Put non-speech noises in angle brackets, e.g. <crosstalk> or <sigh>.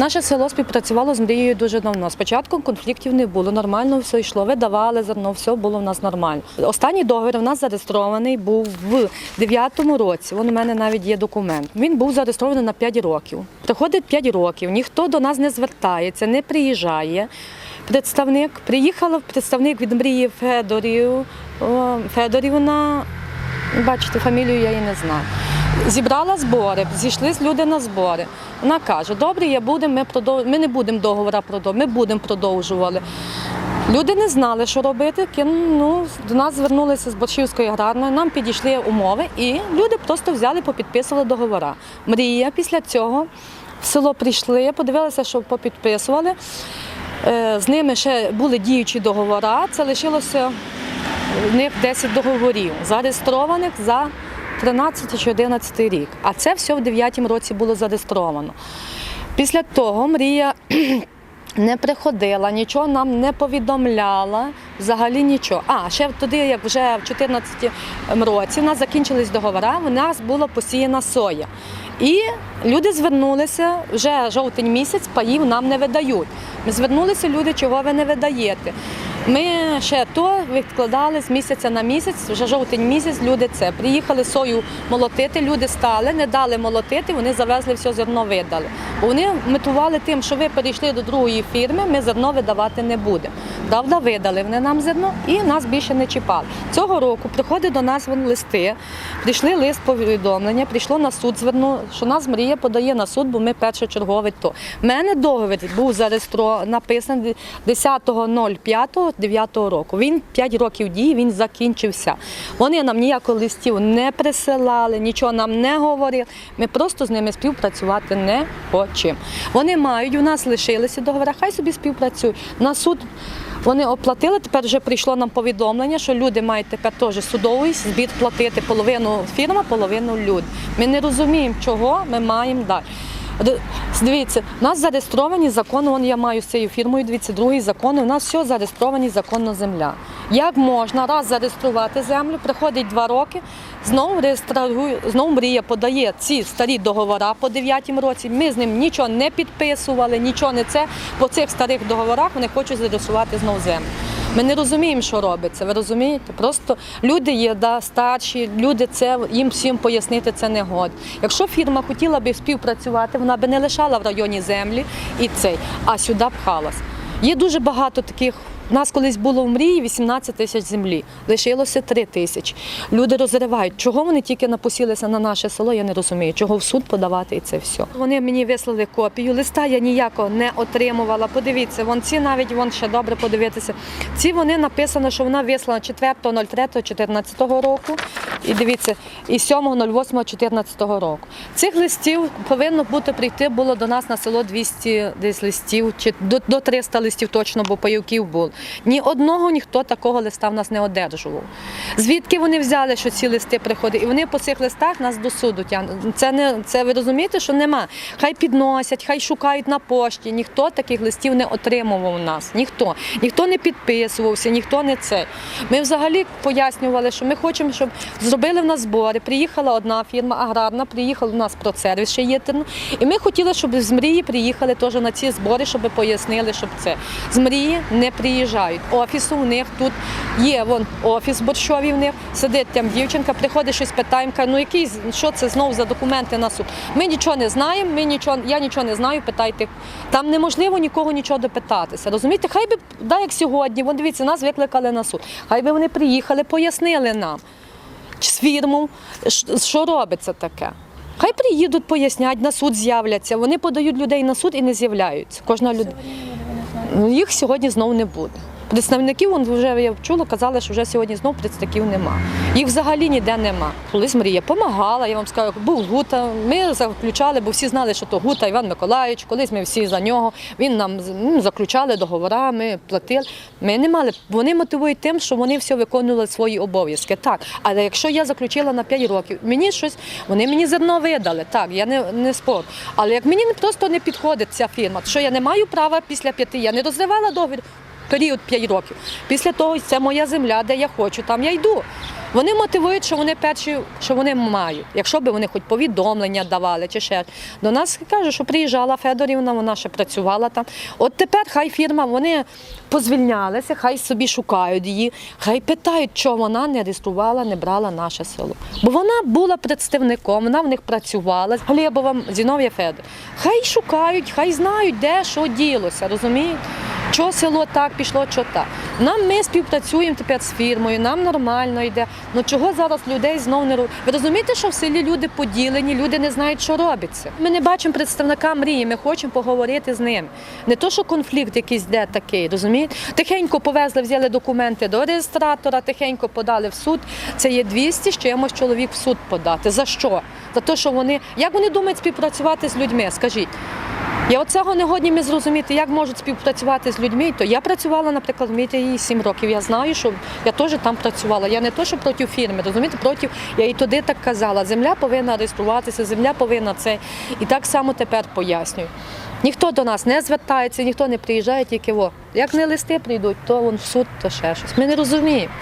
Наше село співпрацювало з мрією дуже давно. Спочатку конфліктів не було, нормально все йшло, видавали зерно, все було в нас нормально. Останній договір у нас зареєстрований був в 9-му році. Вон у мене навіть є документ. Він був зареєстрований на 5 років. Приходить 5 років, ніхто до нас не звертається, не приїжджає. Представник приїхала представник від мрії Федорів. Федорівна, бачите, фамілію я її не знаю. Зібрала збори, зійшлись люди на збори. Вона каже: добре, я будемо, ми продов... ми не будемо договора продовжувати, ми будемо продовжували. Люди не знали, що робити. Ну, до нас звернулися з Борщівської аграрної, нам підійшли умови, і люди просто взяли, попідписували договора. Мрія після цього в село прийшли, подивилися, що попідписували. Е, З ними ще були діючі договори. Це лишилося в них 10 договорів, зареєстрованих за 13 чи 11 рік. А це все в 9 році було зареєстровано. Після того мрія <clears throat> не приходила, нічого нам не повідомляла, взагалі нічого. А ще тоді, як вже в 2014 році, у нас закінчились договори, у нас була посіяна соя. І люди звернулися вже жовтень місяць, паїв нам не видають. Ми звернулися, люди, чого ви не видаєте. Ми ще то відкладали з місяця на місяць, вже жовтень місяць, люди це. Приїхали сою молотити, люди стали, не дали молотити, вони завезли все зерно, видали. Вони метували тим, що ви перейшли до другої фірми, ми зерно видавати не будемо. Правда, видали вони нам зерно і нас більше не чіпали. Цього року приходить до нас листи, прийшли лист повідомлення, прийшло на суд, зверну, що нас мрія подає на суд, бо ми першочерговий то. У мене договір був зареєстрований, написаний 10.05.9 року. Він 5 років дії, він закінчився. Вони нам ніякого листів не присилали, нічого нам не говорили. Ми просто з ними співпрацювати не хочемо. Вони мають, у нас лишилися договори, хай собі співпрацюють. На суд вони оплатили, тепер вже прийшло нам повідомлення, що люди мають тепер теж судовий збір платити. Половину фірма, половину людей. Ми не розуміємо, чого ми маємо далі. Дивіться, у нас зареєстровані закони, вон я маю з цією фірмою, дивіться, другий закон, у нас все зареєстровані законно земля. Як можна раз зареєструвати землю, приходить два роки, знову реєструє, знову мрія подає ці старі договори по 9 році. Ми з ним нічого не підписували, нічого не це. По цих старих договорах вони хочуть зареєструвати знову землю. Ми не розуміємо, що робиться. Ви розумієте? Просто люди є да, старші, люди це їм всім пояснити це не год. Якщо фірма хотіла би співпрацювати, вона би не лишала в районі землі і цей, а сюди пхалась. Є дуже багато таких. У нас колись було в мрії 18 тисяч землі, лишилося 3 тисячі. Люди розривають. Чого вони тільки напосілися на наше село, я не розумію. Чого в суд подавати і це все. Вони мені вислали копію. Листа я ніякого не отримувала. Подивіться, вон ці навіть вон ще добре подивитися. Ці вони написано, що вона вислана 4.03.14 року. І дивіться, і 7.08.14 року. Цих листів повинно бути прийти було до нас на село 200 десь листів, чи до, до 300 листів точно, бо паївків було. Ні одного ніхто такого листа в нас не одержував. Звідки вони взяли, що ці листи приходять? І вони по цих листах нас до суду тягнуть. Це не це ви розумієте, що нема. Хай підносять, хай шукають на пошті. Ніхто таких листів не отримував у нас. Ніхто. Ніхто не підписувався, ніхто не це. Ми взагалі пояснювали, що ми хочемо, щоб зробили в нас збори. Приїхала одна фірма аграрна, приїхала у нас процервіс ще є. І ми хотіли, щоб з мрії приїхали теж на ці збори, щоб пояснили, щоб це. З мрії не приїжджають. Офісу у них тут є вон офіс борщовий в них. Сидить там дівчинка, приходить щось питаємо, каже, ну який що це знову за документи на суд? Ми нічого не знаємо, ми нічого, я нічого не знаю, питайте. Там неможливо нікого нічого допитатися. Розумієте, хай би да, як сьогодні, вон дивіться, нас викликали на суд. Хай би вони приїхали, пояснили нам з фірму, що робиться таке. Хай приїдуть, пояснять, на суд з'являться. Вони подають людей на суд і не з'являються. Кожна людина. Ну, їх сьогодні знову не буде. Представників он вже я чула, казали, що вже сьогодні знову представників нема. Їх взагалі ніде нема. Колись Мрія допомагала, я вам скажу, був Гута. Ми заключали, бо всі знали, що то Гута Іван Миколаївич. Колись ми всі за нього. Він нам ну, заключали договори, ми платили. Ми не мали. Вони мотивують тим, що вони все виконували свої обов'язки. Так, але якщо я заключила на 5 років, мені щось, вони мені зерно видали. Так, я не, не спор. Але як мені просто не підходить ця фірма, що я не маю права після п'яти, я не розривала договір. Період 5 років. Після того це моя земля, де я хочу, там я йду. Вони мотивують, що вони перші, що вони мають. Якщо б вони хоч повідомлення давали чи ще. До нас кажуть, що приїжджала Федорівна, вона ще працювала там. От тепер хай фірма, вони позвільнялися, хай собі шукають її, хай питають, чого вона не реєструвала, не брала наше село. Бо вона була представником, вона в них працювала. Глебова Зінов'я Федор. Хай шукають, хай знають, де що ділося, розумієте? Що село так пішло, що так. Нам ми співпрацюємо тепер з фірмою, нам нормально йде. Ну чого зараз людей знов не роблять? Ви розумієте, що в селі люди поділені, люди не знають, що робиться. Ми не бачимо представника мрії, ми хочемо поговорити з ним. Не то, що конфлікт якийсь де такий, розумієте? Тихенько повезли, взяли документи до реєстратора, тихенько подали в суд. Це є 200 з чимось чоловік в суд подати. За що? За те, що вони як вони думають співпрацювати з людьми? Скажіть. Я оцього не годні ми зрозуміти, як можуть співпрацювати з людьми. То я працювала, наприклад, в мітії 7 років. Я знаю, що я теж там працювала. Я не то, що проти фірми, розумієте, проти я і туди так казала. Земля повинна реєструватися, земля повинна це. І так само тепер пояснюю. Ніхто до нас не звертається, ніхто не приїжджає, тільки о. Як не листи прийдуть, то вон в суд, то ще щось. Ми не розуміємо.